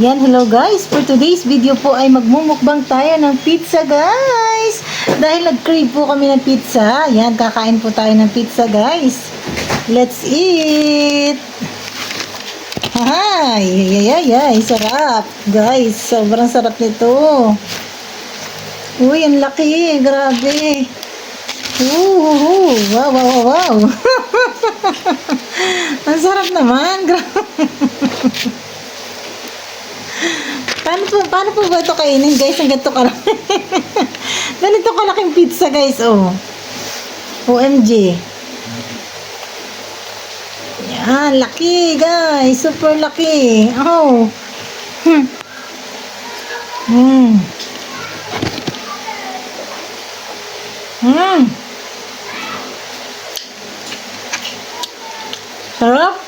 Yan, hello guys. For today's video po ay magmumukbang tayo ng pizza guys. Dahil nag-crave po kami ng pizza. Yan, kakain po tayo ng pizza guys. Let's eat! Ay, ay, ay, ay, sarap. Guys, sobrang sarap nito. Uy, ang laki. Grabe. Ooh, wow, wow, wow, wow. ang sarap naman. Grabe. Paano po, paano po ba ito kainin, guys? Ang ganito ka Ganito kalaking pizza, guys, oh. OMG. Yan, laki, guys. Super laki. Oh. Hmm. Hmm. Hmm. Sarap.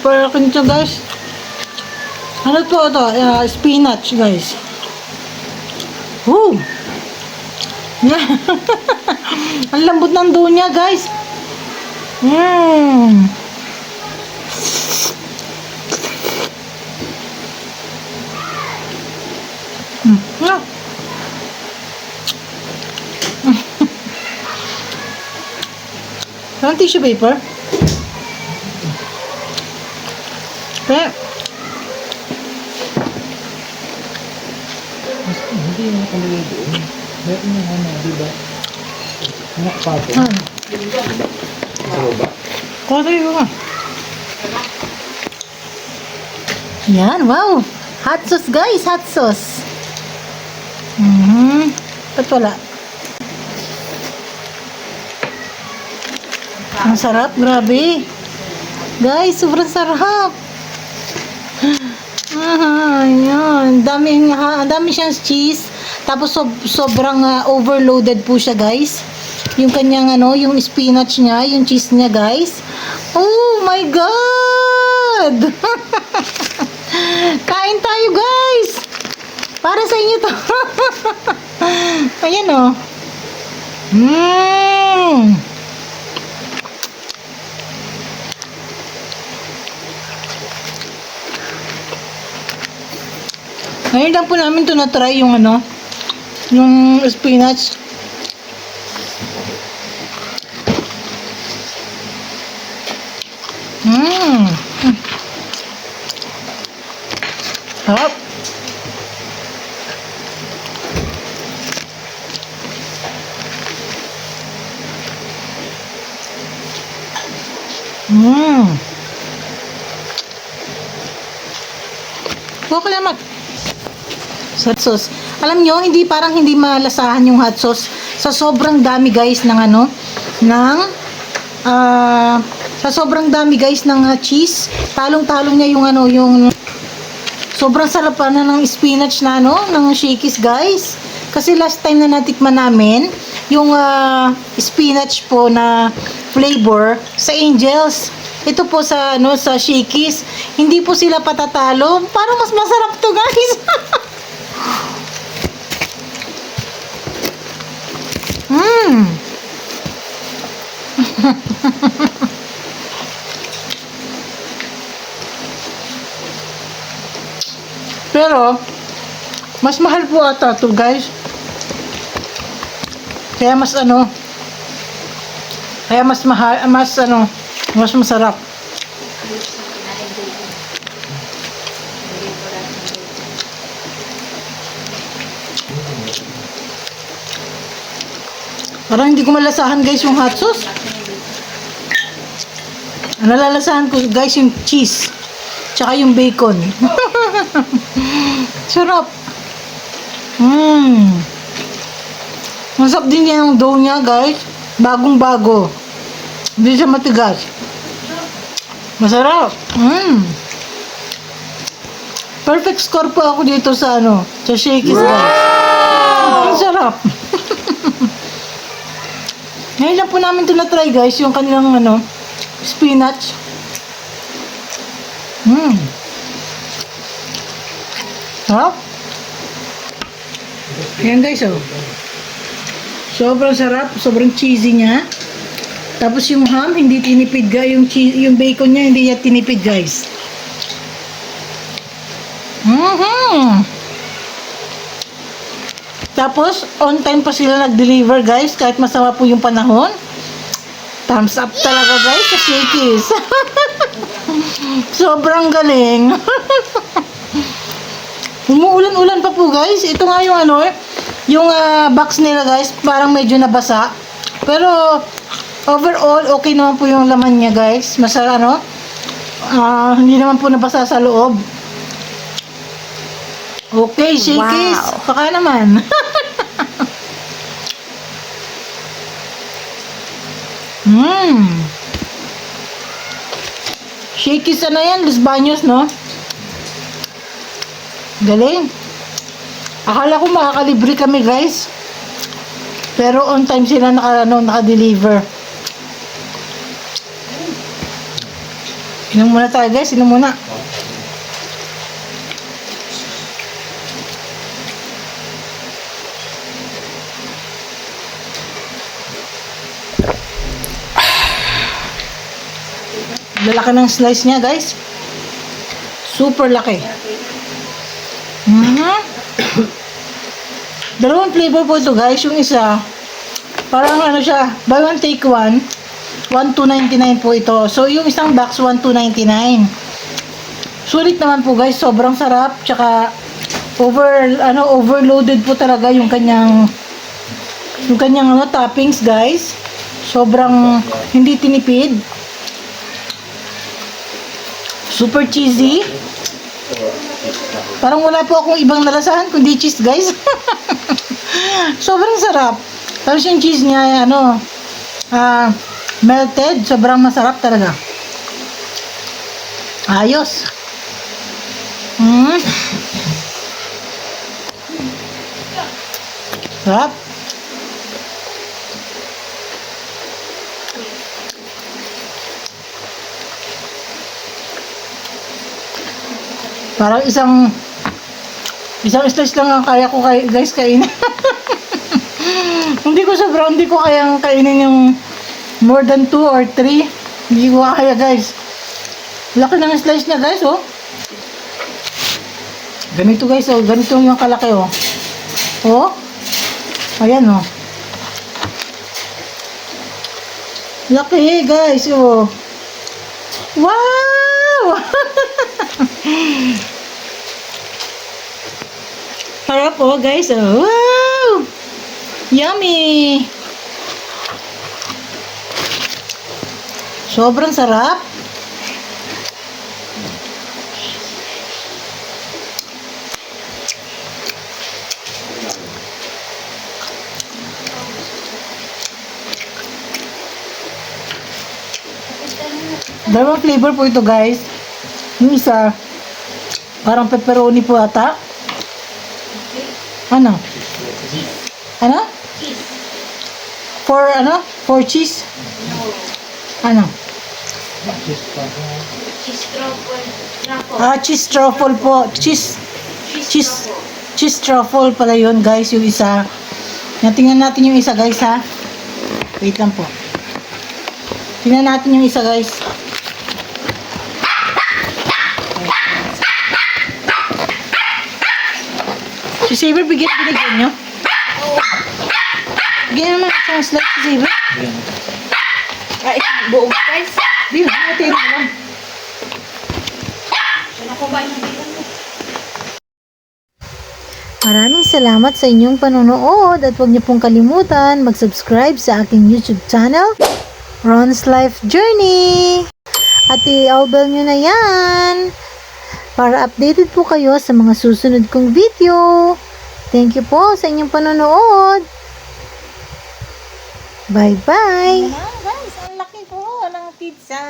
Super akin to guys. Ano to ito? Uh, spinach guys. Woo! Ang lambot ng dough niya guys. Mmm. Mm. Ah. Ang tissue paper? Pe. Hindi yung nakalagay doon. Meron yung ano, di ba? Nakpato. Sa baba. Kuha ko ka. Yan, wow. Hot sauce guys, hot sauce. Mhm. Ba't wala? Ang sarap, grabe. Guys, sobrang sarap. Ah, yan. Dami, ha, dami siyang cheese. Tapos sob, sobrang ah, overloaded po siya, guys. Yung kanyang ano, yung spinach niya, yung cheese niya, guys. Oh my god! Kain tayo, guys. Para sa inyo to. Ayan oh. Mmm. Ngayon lang po namin to na-try yung ano, yung spinach. Mmm. Sarap. Mmm. Okay naman. Hot sauce. Alam nyo, hindi parang hindi malasahan yung hot sauce sa sobrang dami guys ng ano, ng ah, sa sobrang dami guys ng ah, cheese. Talong-talong niya yung ano, yung sobrang sarap na ng spinach na ano, ng shakies guys. Kasi last time na natikman namin, yung ah, spinach po na flavor sa Angels. Ito po sa ano sa shakies, hindi po sila patatalo. Parang mas masarap to guys. Pero, mas mahal po ata to guys. Kaya mas ano, kaya mas mahal, mas ano, mas masarap. Parang hindi ko malasahan guys yung hot sauce. Ang nalalasahan ko guys yung cheese. Tsaka yung bacon. Sarap. Mmm. Masarap din yan yung dough niya guys. Bagong bago. Hindi siya matigas. Masarap. Mmm. Perfect score po ako dito sa ano, sa Shakey's guys. Ang sarap. Ngayon lang po namin ito na-try guys, yung kanilang ano, spinach. Mmm. Sarap. Ayan guys, oh. Sobrang sarap, sobrang cheesy niya. Tapos yung ham, hindi tinipid guys. Yung, cheese, yung bacon niya, hindi niya tinipid guys. Mhm. Tapos, on time pa sila nag-deliver guys. Kahit masama po yung panahon. Thumbs up talaga guys sa Shakey's. Sobrang galing. Umuulan-ulan pa po guys. Ito nga yung ano. Yung ah, box nila guys, parang medyo nabasa. Pero overall, okay naman po yung laman niya guys. Masarap ano. Ah, hindi naman po nabasa sa loob. Okay, Shakey's. Baka naman. Hmm. Shakey's ano yan? Los Baños, no? Galing. Akala ko makakalibre kami, guys. Pero on time sila naka, ano, naka-deliver. Inom muna tayo, guys. Inom muna. Lalaki ng slice niya, guys. Super laki. Dalawang flavor po ito, guys. Yung isa, parang ano siya, buy one take one. 1,299 po ito. So, yung isang box, 1,299. Sulit naman po, guys. Sobrang sarap. Tsaka, over, ano, overloaded po talaga yung kanyang, yung kanyang, ano, toppings, guys. Sobrang, hindi tinipid. Super cheesy. Parang wala po akong ibang nalasahan kundi cheese, guys. Sobrang sarap. Tapos yung cheese niya, ano, ah, melted. Sobrang masarap talaga. Ayos. Mm. Sarap. Parang isang isang slice lang ang kaya ko kay, guys kainin. hindi ko sobrang hindi ko kayang kainin yung more than 2 or 3. Hindi ko kaya guys. Laki ng slice niya guys oh. Ganito guys oh, ganito yung kalaki oh. Oh. Ayan oh. Laki guys oh. Wow! Sarap po guys. Oh. Wow! Yummy! Sobrang sarap. Dalawang flavor po ito guys. Yung isa, parang pepperoni po ata. Ano? Ano? For ano? For cheese? Ano? Cheese truffle. Ah, cheese truffle po. Cheese, cheese, cheese truffle pala yun guys, yung isa. Tingnan natin yung isa guys ha. Wait lang po. Tingnan natin yung isa guys. Si Saber, bigyan, binigyan nyo. Bigyan naman isang slice si Saber. Ah, isang buong price. Di ba? Hatiin mo lang. Wala ko ba? Maraming salamat sa inyong panonood at huwag niyo pong kalimutan mag-subscribe sa aking YouTube channel, Ron's Life Journey. At i-bell nyo na yan para updated po kayo sa mga susunod kong video. Thank you po sa inyong panonood. Bye-bye! guys, ang laki po ng pizza.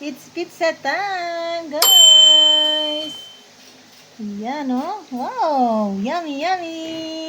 It's pizza time, guys. Yan, oh. Wow. Yummy, yummy.